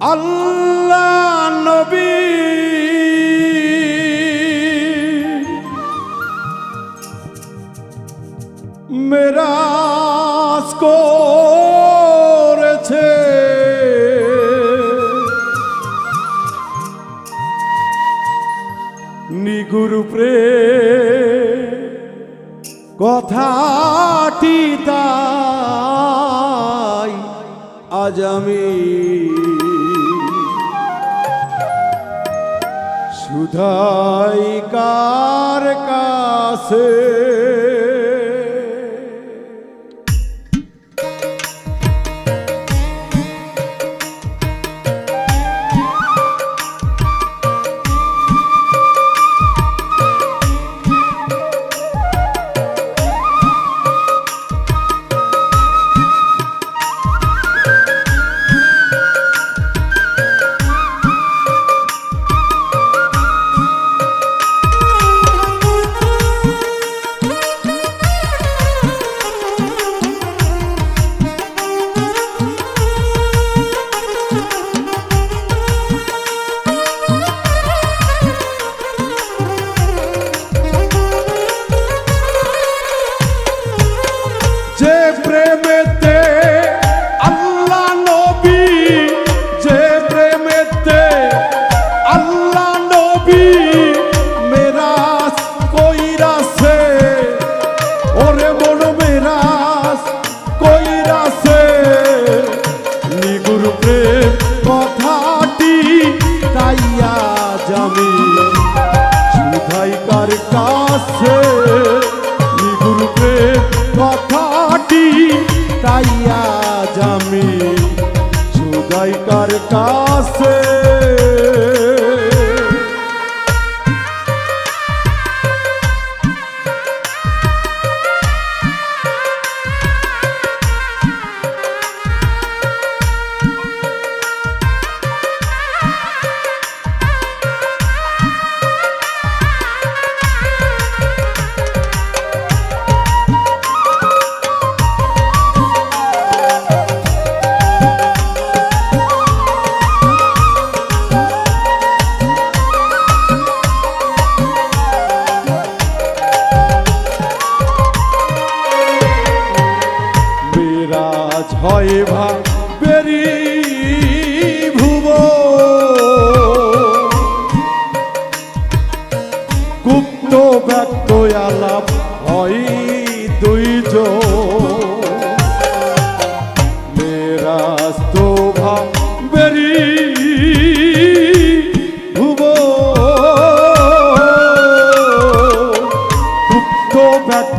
আল্লাহ নবী। মেরাজ করেছে। নিগুরু প্রে কথাটি তাই আজ আমি ক্ষুধাই কার কাছে?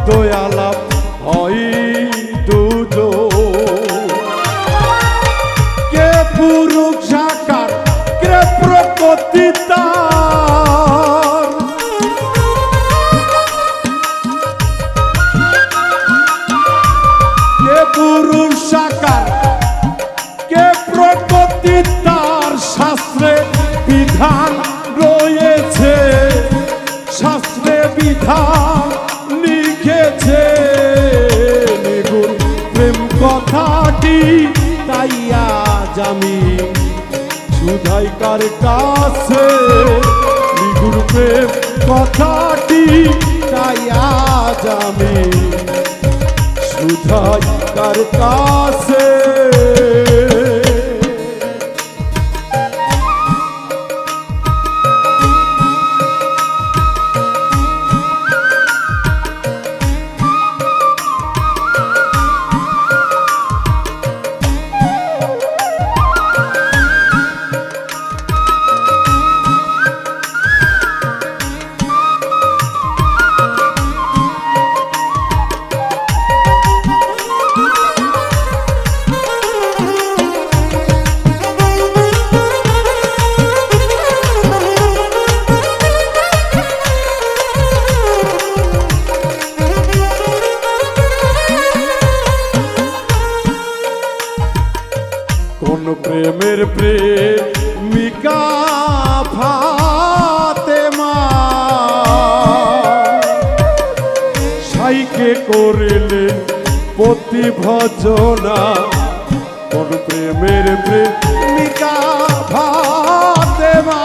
দয়াল কথাটি তাই আজ আমি সুধাইকার কাছে নিগুর প্রেম কথাটি তাই আজ আমি সুধাইকার কাছে প্রেমের প্রেমিকা ফাতেমা। সাইকে করিলেন পতি ভজনা, কোন প্রেমের প্রেমিকা ফাতেমা।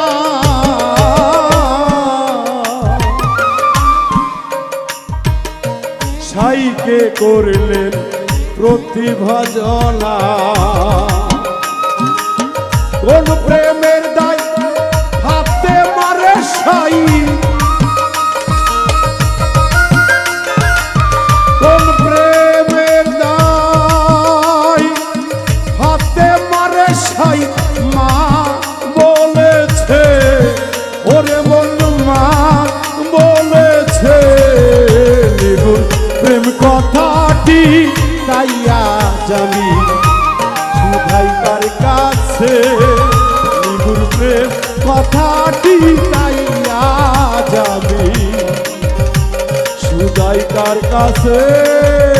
সাইকে করলেন প্রতিভা জলা কোন প্রেম द्वारका से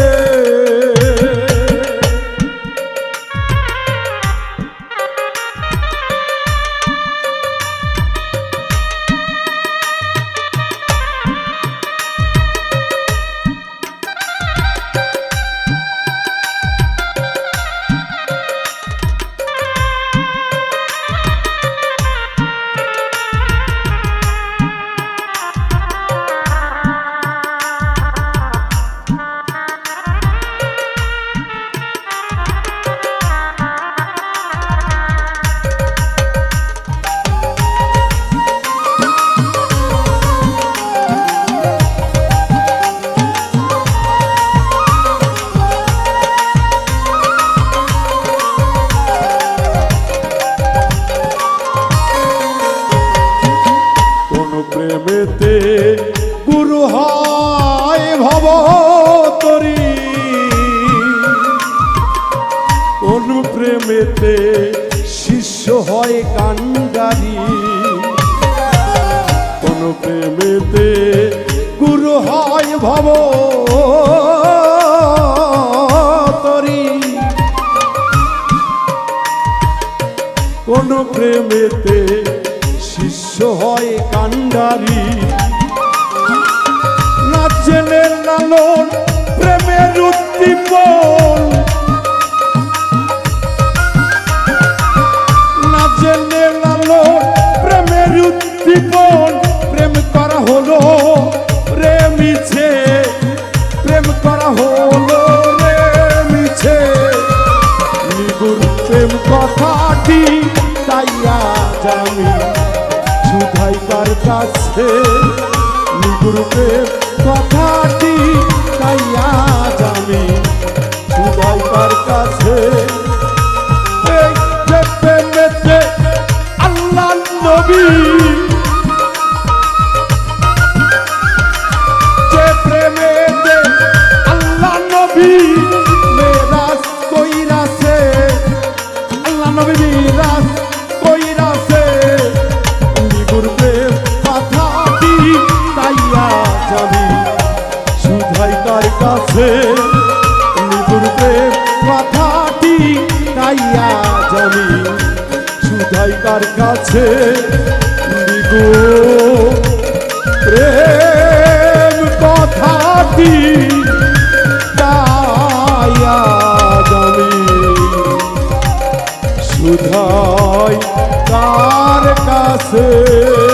গুরুতে গুরু হয় ভব তরি। কোন প্রেমেতে আছি তাই আজ আমি সুধাইবার কাছে নিগুরুকে কথাটি আছে প্রেম কথাটি সুধাই কার কাছে